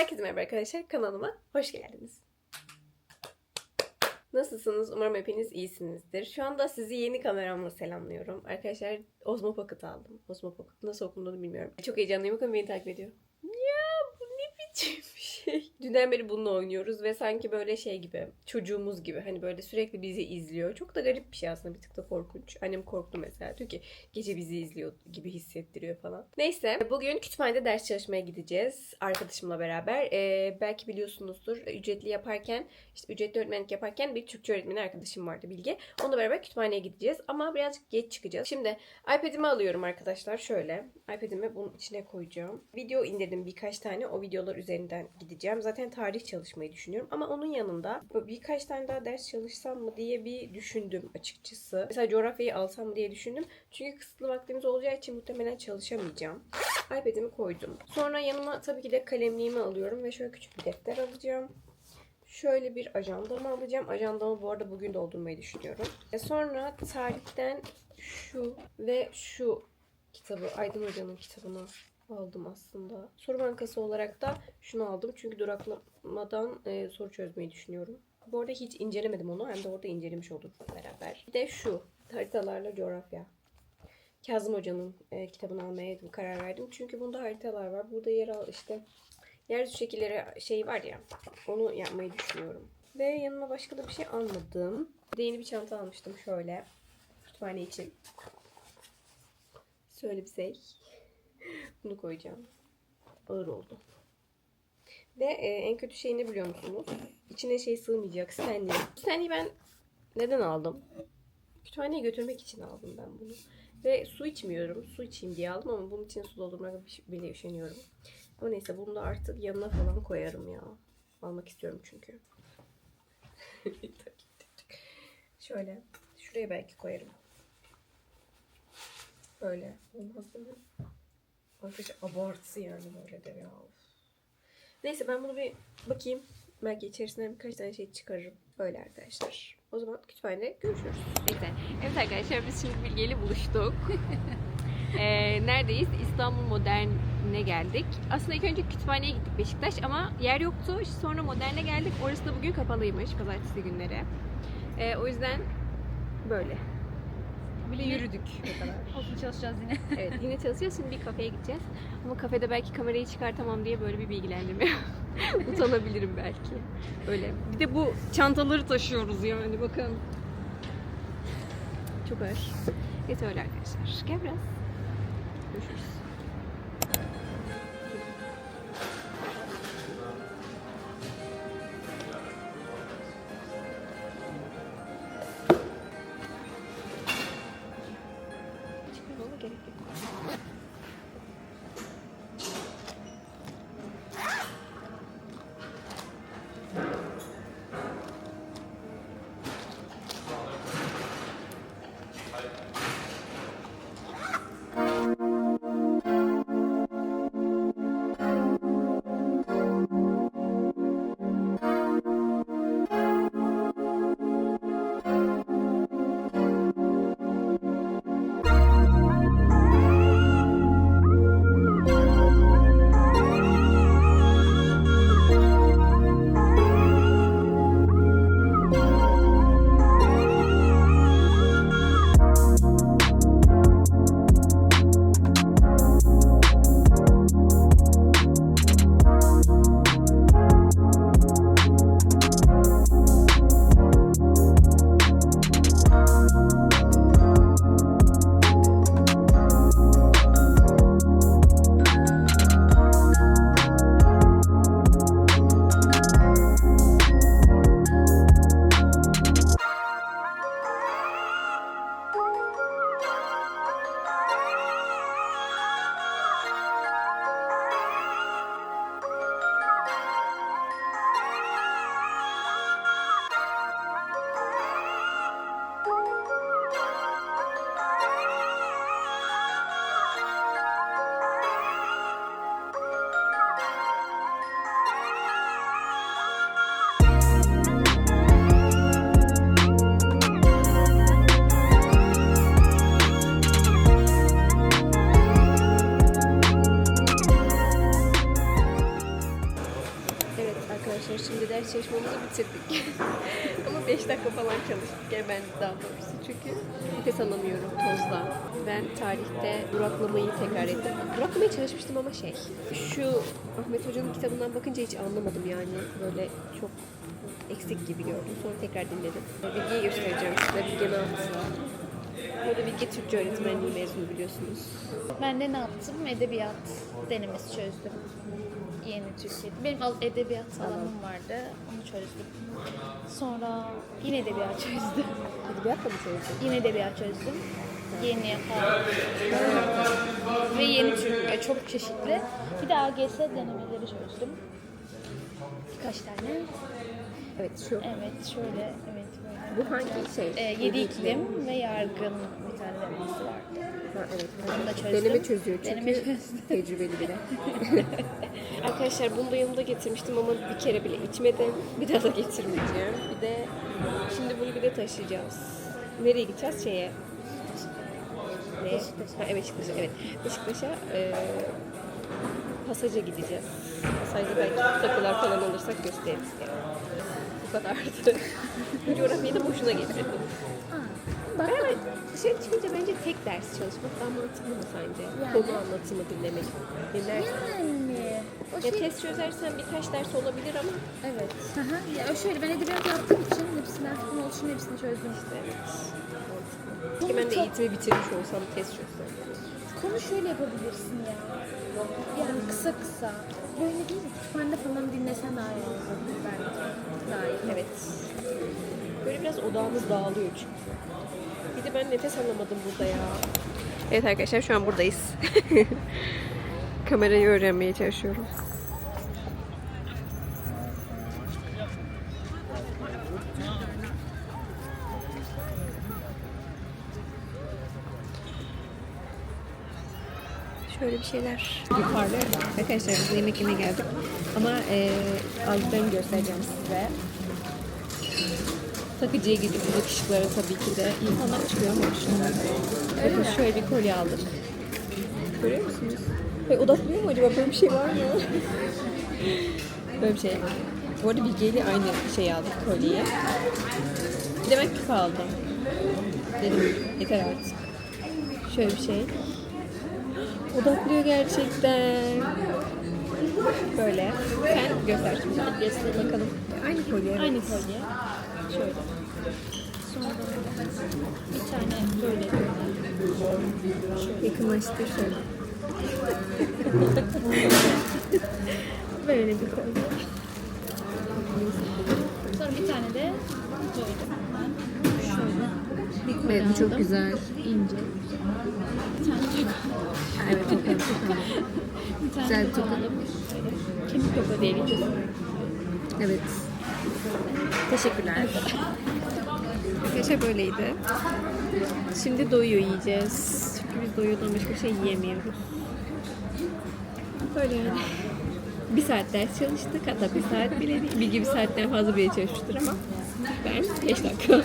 Herkese merhaba arkadaşlar. Kanalıma hoş geldiniz. Nasılsınız? Umarım hepiniz iyisinizdir. Şu anda sizi yeni kameramla selamlıyorum. Arkadaşlar Osmo Pocket aldım. Osmo Pocket nasıl okunduğunu bilmiyorum. Çok heyecanlıyım. Bakın beni takip ediyor. Ya bu ne biçim bir şey. Dünden beri bununla oynuyoruz ve sanki böyle şey gibi çocuğumuz gibi hani böyle sürekli bizi izliyor. Çok da garip bir şey aslında bir tık da korkunç. Annem korktu mesela. Diyor ki gece bizi izliyor gibi hissettiriyor falan. Neyse bugün kütüphanede ders çalışmaya gideceğiz arkadaşımla beraber. Ee, belki biliyorsunuzdur ücretli yaparken işte ücretli öğretmenlik yaparken bir Türkçe öğretmeni arkadaşım vardı Bilge. Onunla beraber kütüphaneye gideceğiz ama birazcık geç çıkacağız. Şimdi iPad'imi alıyorum arkadaşlar şöyle. iPad'imi bunun içine koyacağım. Video indirdim birkaç tane o videolar üzerinden gideceğim. Zaten tarih çalışmayı düşünüyorum ama onun yanında birkaç tane daha ders çalışsam mı diye bir düşündüm açıkçası. Mesela coğrafyayı alsam mı diye düşündüm. Çünkü kısıtlı vaktimiz olacağı için muhtemelen çalışamayacağım. iPad'imi koydum. Sonra yanıma tabii ki de kalemliğimi alıyorum ve şöyle küçük bir defter alacağım. Şöyle bir ajandamı alacağım. Ajandamı bu arada bugün doldurmayı düşünüyorum. E sonra tarihten şu ve şu kitabı Aydın Hoca'nın kitabını aldım aslında. Soru bankası olarak da şunu aldım. Çünkü duraklamadan e, soru çözmeyi düşünüyorum. Bu arada hiç incelemedim onu. Hem de orada incelemiş olduk beraber. Bir de şu haritalarla coğrafya. Kazım Hoca'nın e, kitabını almaya karar verdim. Çünkü bunda haritalar var. Burada yer al işte yeryüzü şekilleri şey var ya. Onu yapmayı düşünüyorum. Ve yanıma başka da bir şey almadım. Bir de yeni bir çanta almıştım şöyle. Kütüphane için. Şöyle bir şey. Bunu koyacağım. Ağır oldu. Ve e, en kötü şey ne biliyor musunuz? İçine şey sığmayacak. Stanley. Stanley'i ben neden aldım? Kütüphaneye götürmek için aldım ben bunu. Ve su içmiyorum. Su içeyim diye aldım ama bunun için su doldurmak bile üşeniyorum. Ama neyse bunu da artık yanına falan koyarım ya. Almak istiyorum çünkü. Şöyle. Şuraya belki koyarım. Böyle. Olmaz değil mi? Arkadaşlar abartısı yani böyle de ya. Neyse ben bunu bir bakayım. Belki içerisinden birkaç tane şey çıkarırım. Böyle arkadaşlar. O zaman kütüphanede görüşürüz. Neyse. Evet arkadaşlar biz şimdi Bilge ile buluştuk. Ee, neredeyiz? İstanbul Modern'e geldik. Aslında ilk önce kütüphaneye gittik Beşiktaş ama yer yoktu. Sonra Modern'e geldik. Orası da bugün kapalıymış pazartesi günleri. Ee, o yüzden böyle. Bile yürüdük o kadar. Olsun çalışacağız yine. Evet yine çalışacağız. Şimdi bir kafeye gideceğiz. Ama kafede belki kamerayı çıkartamam diye böyle bir bilgilendirme utanabilirim belki. Böyle. Bir de bu çantaları taşıyoruz yani bakın. Çok ağır. Evet öyle arkadaşlar. Gel biraz. Çalıştık. Ben daha doğrusu. Çünkü nefes alamıyorum tozdan. Ben tarihte duraklamayı tekrar ettim. Duraklamaya çalışmıştım ama şey. Şu Ahmet Hoca'nın kitabından bakınca hiç anlamadım yani. Böyle çok eksik gibi gördüm. Sonra tekrar dinledim. Bilgiyi göstereceğim size. Bilge ne yaptı? Burada Bilge Türkçe öğretmenliği mezunu biliyorsunuz. Ben de ne yaptım? Edebiyat denemesi çözdüm. Yeni Türkiye'de. Benim al- edebiyat alanım vardı. Onu çözdüm. Sonra yine edebiyat çözdüm. Edebiyatla mı çözdün? Yine edebiyat çözdüm. Yeni falan. Ve yeni Türkçe. Çok çeşitli. Bir de AGS denemeleri çözdüm. Birkaç tane. Evet şu. Evet şöyle. Evet böyle. Bu hangi şey? Ee, yedi iklim ve yargın bir tane denemesi vardı. Ha, evet. Onu da çözdüm. Deneme çözüyor çünkü Deneme çözdüm. tecrübeli biri. Arkadaşlar bunu da yanımda getirmiştim ama bir kere bile içmedim. Bir daha da getirmeyeceğim. Bir de şimdi bunu bir de taşıyacağız. Nereye gideceğiz? Şeye. Ne? Ha, evet Beşiktaş'a. Evet. Beşiktaş'a e, pasaja gideceğiz. Pasajda belki takılar falan alırsak gösteririz yani. Bu kadardı. Bu coğrafyayı da boşuna getirdim. Evet. Dışarı çıkınca bence tek ders çalışmak daha mantıklı mı sence? Yani. Konu anlatımı dinlemek. Dinlersin. yani. O Ya şey test çözersen birkaç ders olabilir ama Evet. Aha. Ya şöyle ben edebiyat yaptığım için hepsinden konu oluşun hepsini çözdüm. evet. Keşke ben de eğitimi bitirmiş olsam test çözsem. Konu şöyle yapabilirsin ya. Yani kısa kısa. Böyle değil mi? Kütüphanede falan dinlesen daha iyi olur. Daha iyi. Evet. Böyle biraz odağımız dağılıyor çünkü. Bir de ben nefes alamadım burada ya. Evet arkadaşlar şu an buradayız. Kamerayı öğrenmeye çalışıyorum. Şöyle bir şeyler. Yukarıda arkadaşlar biz yemek yemeye geldik. Ama e, aldıklarımı göstereceğim size. Takıcıya gidip bu ışıklara tabii ki de insanlar çıkıyor ama şunlar. Bakın şöyle bir kolye aldık. Görüyor musunuz? Hey, odaklanıyor mu acaba? Böyle bir şey var mı? Böyle bir şey. Bu arada Bilge ile aynı şeyi aldık kolyeyi. Bir de ben küpe aldım. Dedim yeter artık. Şöyle bir şey. Odaklıyor gerçekten. Böyle. Sen göster şimdi. Göster bakalım. Aynı kolye. Aynı kolye. Şöyle. Sonra bir tane böyle Yakınlaştır şöyle. böyle bir kolye. Sonra bir tane de böyle. Şöyle. Evet bu çok güzel. İnce. Bir tane. Evet çok güzel. Bir tane Güzel bir toka Kemik toka diye geçiyor. Evet. Teşekkürler. Arkadaşlar böyleydi. Şimdi doyuyor yiyeceğiz. Çünkü biz doyuyordan başka bir şey yiyemiyoruz. Böyle yani. Bir saat ders çalıştık. Hatta bir saat bile değil. Bir gibi saatten fazla bile çalışmıştır ama ben 5 dakika.